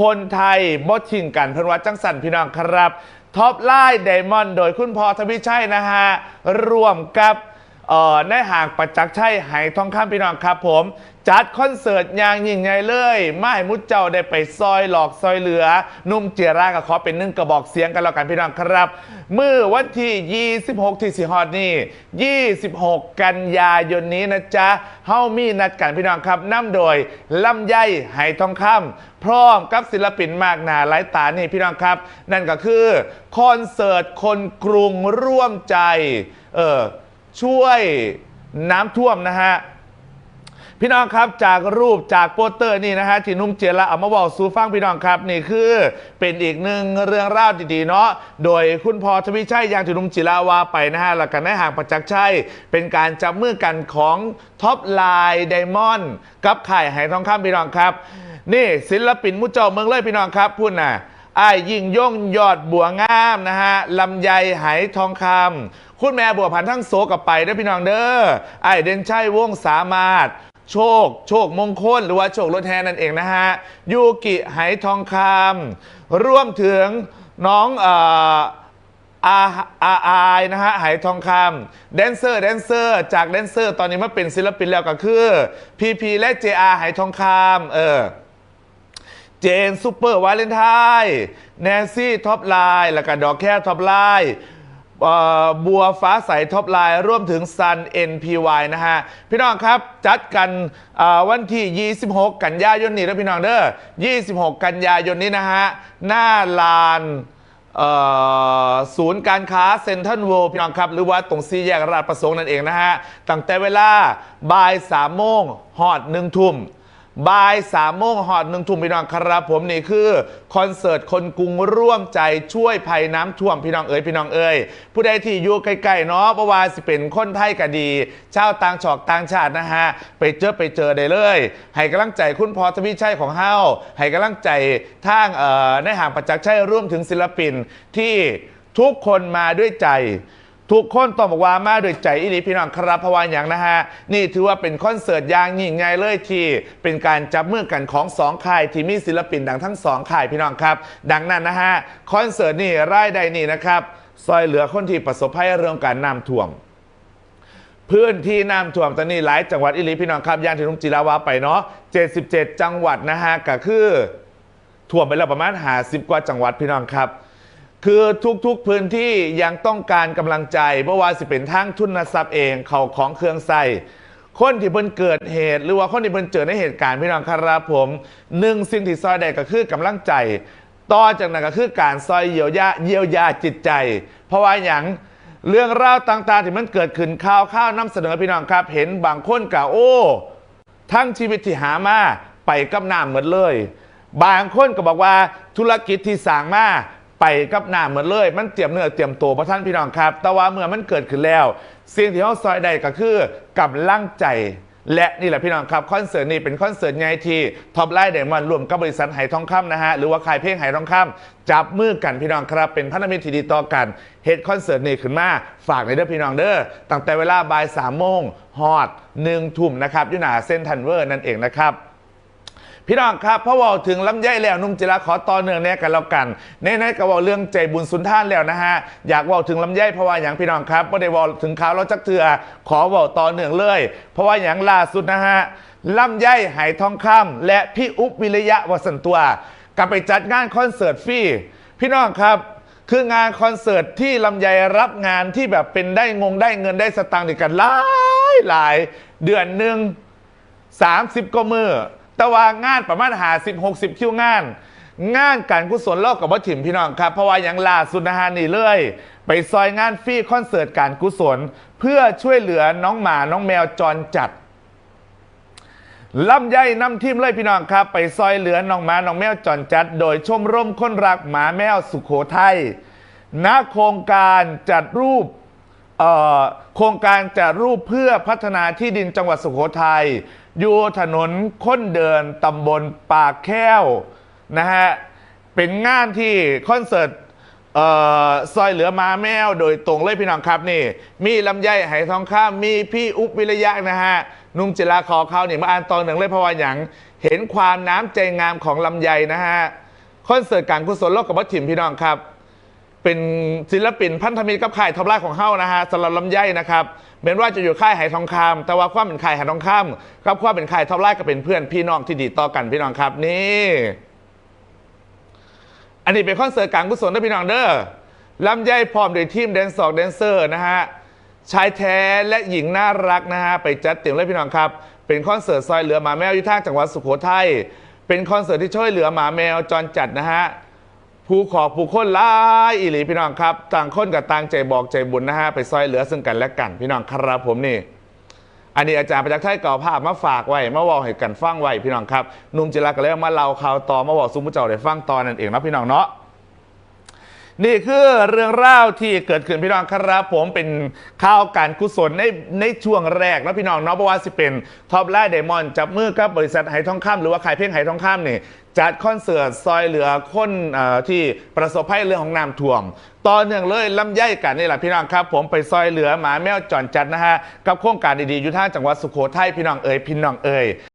คนไทยบดทิ้งกันเพิ่นวัดจังสันพี่น้องครับท็อปไลน์ไดมอนด์โดยคุณพอทวิชัยนะฮะร่วมกับเอ่อในห่างประจักษ์ชัยหายทองคำพี่น้องครับผม จัดคอนเสิร์ตอย่างยิ่งใหญ่เลยไม่มุดเจ้าได้ไปซอยหลอกซอยเหลือ นุ่มเจยรากับขอเป็นหนึ่งกระบอกเสียงกันแล้วกันพี่น้องครับ เมื่อวันที่ 26 ที่สิฮอดนี่ 26 กันยายนนี้นะจ๊ะเฮามีนัดกันพี่น้องครับนำโดยลำไยไหทองคำพร้อมกับศิลปินมากหนาหลายตานี่พี่น้องครับ นั่นก็คือคอนเสิร์ตคนกรุงร่วมใจเออช่วยน้ำท่วมนะฮะ พี่น้องครับจากรูปจากโปสเตอร์นี่นะฮะที่นุ่มเจยละเอามาบอกสู่ฟังพี่น้องครับนี่คือ เป็นอีกหนึ่งเรื่องราวดีๆเนาะโดยคุณพอทวิชัยยังที่นุ่มจิลาวาไปนะฮะแล้วกันได้ห่างประจักษ์ชัยเป็นการจับมือกันของท็อปไลน์ไดมอนด์กับไข่ายไหทองคำพี่น้องครับ นี่ศิลปินมุจเจ้าเมืองเลยพี่น้องครับพูดน่ะไอ้ายยิ่งย่งยอดบัวงามนะฮะลำไยไหทองคำคุณแม่บัวพันทั้งโซกับไปเด้อพี่น้องเด้อไอ้ายเด่นชัยวงศ์สามารถ โชค โชคมงคล หรือว่าโชครถแทนนั่นเองนะฮะ ยูกิไหทองคำร่วมถึงน้องอ่ออาอาอายนะฮะไหทองคำแดนเซอร์ แดนเซอร์ จากแดนเซอร์ ตอนนี้มาเป็นศิลปินแล้วก็คือพีพีและ JR ไหทองคำเออเจนซูเปอร์วาเลนไทน์แนนซี่ท็อปไลน์แล้วก็ดอกแค่ท็อปไลน์ บัวฟ้าใสท็อปไลน์ร่วมถึงซัน NPY นะฮะ พี่น้องครับจัดกันวันที่ 26 กันยายนนี้นะพี่น้องเด้อ26 กันยายนนี้นะฮะ หน้าลานศูนย์การค้าเซ็นทรัลเวิลด์พี่น้องครับ หรือว่าตรงสี่แยกราชประสงค์นั่นเองนะฮะ ตั้งแต่เวลาบ่ายสามโมงหอดหนึ่งทุ่ม บ่ายสามโมงหอดหนึ่งทุ่มพี่น้องครับผมนี่คือ คอนเสิร์ตคนกรุงร่วมใจช่วยภัยน้ำท่วมพี่น้องเอ๋ยพี่น้องเอ๋ยผู้ใดที่อยู่ใกล้ๆเนาะเพระวาสิเป็นคนไทยก็ดีชาวต่างชอกต่างชาตินะฮะไปเจอไปเจอได้เลย ให้กำลังใจคุณพอทวีชัยของเฮาให้กำลังใจทางเอ่อในห่างประจักษ์ชัยร่วมถึงศิลปินที่ทุกคนมาด้วยใจ ทุกคนต้องบอกว่ามาด้วยใจอิริพี่น้องครับเพราะว่าอย่างนะฮะ นี่ถือว่าเป็นคอนเสิร์ตอย่างยิ่งใหญ่เลยที่เป็นการจับมือกันของสองค่ายที่มีศิลปินดังทั้งสองค่ายพี่น้องครับ ดังนั้นนะฮะคอนเสิร์ตนี่รายได้นี่นะครับซอยเหลือคนที่ประสบภัยเรื่องการน้ำท่วมพื้นที่น้ำท่วมตอนนี้หลายจังหวัดอิริพี่น้องครับย่านที่นุ่มจีราวาไปเนาะ 77 จังหวัดนะฮะก็คือท่วมไปแล้วประมาณ50กว่าจังหวัดพี่น้องครับ คือทุกๆพื้นที่ยังต้องการกำลังใจเพราะว่าสิเป็นทางทุนทรัพย์เองเขาของเครื่องใส่คนที่เพิ่นเกิดเหตุ หรือว่าคนที่เพิ่นเจอในเหตุการณ์พี่น้องครับผมหนึ่งสิ่งที่ซอยใดก็คือกำลังใจต่อจากนั้นก็คือการซอยเยียวยาเยียวยาจิตใจ เพราะว่าอย่างเรื่องราวต่างๆ ที่มันเกิดขึ้นข่าวข้าวนํเสนอพี่น้องครับ เห็นบางคนกล่าวโอ้ทั้งชีวิตที่หามาไปกับน้ำเหมือนเลย บางคนก็บอกว่าธุรกิจที่สั่งมา ไปกับหน้ำเหมือนเลย มันเตรียมเนื้อเตรียมตัวพระท่านพี่น้องครับ แต่ว่าเมื่อมันเกิดขึ้นแล้ว สิ่งที่เขาซอยใดก็คือกำลังใจ และนี่แหละพี่น้องครับคอนเสิร์ตนี้เป็นคอนเสิร์ตใหญ่ที่ท็อปไลน์เดมอนรวมกับบริษัทไหทองคำนะฮะหรือว่าขายเพลงไหทองคำจับมือกันพี่น้องครับเป็นพันธมิตรที่ดีต่อกันเฮดคอนเสิร์ตนี้ขึ้นมาฝากในเด้อพี่น้องเด้อตั้งแต่เวลาบ่ายสามโมงฮอดหนึ่งทุ่มนะครับอยุนาเส้นทันเวอร์นั่นเองนะครับ พี่น้องครับพอว่าถึงลำไยแล้วนุ่มจิราขอต่อเนื่องแน่กันแล้วกันในนั้นก็เว่าเรื่องใจบุญสุนท่านแล้วนะฮะอยากว่าถึงลำไยเพราะว่าอย่างพี่น้องครับไม่ได้ว่าถึงข่าวเราจักเถื่อขอว่าต่อเนื่องเลย เพราะว่าอย่างล่าสุดนะฮะลำไยไหทองคำและพี่อุ๊บวิริยะวสันตัวกลับไปจัดงานคอนเสิร์ตฟรีพี่น้องครับคืองานคอนเสิร์ตที่ลำไยรับงานที่แบบเป็นได้งงได้เงินได้สตางค์ด้วยกันหลายหลายเดือนหนึ่ง30ก็มือ แต่ว่างานประมาณหาสิบหกสิบคิวงาน งานการกุศลเล่ากับวัถิ่มพี่น้องครับ เพราะว่าอย่างล่าสุดนะฮะนี่เลย ไปซอยงานฟรีคอนเสิร์ตการกุศล เพื่อช่วยเหลือน้องหมาน้องแมวจรจัดลำไยนำทีมเลยพี่น้องครับ ไปซอยเหลือน้องหมาน้องแมวจรจัด โดยชมรมคนรักหมาแมวสุขโขทัยณโครงการจัดรูป โครงการจัดรูปเพื่อพัฒนาที่ดินจังหวัดสุโขทัยอยู่ถนนค้นเดินตำบลปากแค้วนะฮะเป็นงานที่คอนเสิร์ตซอยเหลือมาแมวโดยตรงเลยพี่น้องครับนี่ มีลำไยไหทองคำมีพี่อุ๊บวิริยะนะฮะนุ่มจิราคอเขาเนี่ยมาอ่านตอนหนึ่งเลยเพราะว่าอย่างเห็นความน้ำใจงามของลำไยนะฮะคอนเสิร์ตการกุศลโลกกับวัตถิมพี่น้องครับ เป็นศิลปินพันธมิตรกับค่ายทอไลน์ของเฮานะฮะสำหรับลำไยนะครับแม้ว่าจะอยู่ค่ายไหทองคำแต่ว่าความเป็นค่ายไหทองคำกับความเป็นค่ายทอไลน์ก็เป็นเพื่อนพี่น้องที่ดีต่อกันพี่น้องครับนี่อันนี้เป็นคอนเสิร์ตกลางกุศลนะพี่น้องเด้อลำไยพร้อมโดยทีมแดนซ์สองแดนเซอร์นะฮะชายแท้และหญิงน่ารักนะฮะไปจัดเต็มเลยพี่น้องครับ เป็นคอนเสิร์ตซอยเหลือหมาแมวยู่ท่าจังหวัดสุโขทัยเป็นคอนเสิร์ตที่ช่วยเหลือหมาแมวจรจัดนะฮะ ผู้ขอผู้คนหลายอีหลีพี่น้องครับ ต่างคนกับต่างใจบอกใจบุญนะฮะไปซอยเหลือซึ่งกันและกัน พี่น้องครับผมนี่ อันนี้อาจารย์ประจักษ์ไทยเก่าภาพมาฝากไว้มาบอกให้กันฟังไว้พี่น้องครับหนุ่มจิรักก็เลยเอามาเล่าข่าวต่อมาบอกซุ้มผู้เจ้าได้ฟังตอนนั่นเองนะพี่น้องเนาะ นี่คือเรื่องเล่าวที่เกิดขึ้นพี่น้องครับผมเป็นข่าวการกุศลในในช่วงแรกนะพี่น้องเนาะเพราะว่าสิเป็นท็อปไลน์ไดมอนจับมือกับบริษัทไหทองคำหรือว่าขายเพลงไหทองคำนี่จัดคอนเสิร์ตซอยเหลือคนอที่ประสบภัยเรื่องของน้ำท่วมต่อเนื่องเลยลำไยกันนี่แหละพี่น้องครับ ผมไปซอยเหลือหมาแมวจอนจัดนะฮะกับโครงการดีๆอยู่ท่าจังหวัดสุโขทัยพี่น้องเอ๋ยพี่น้องเอ๋ย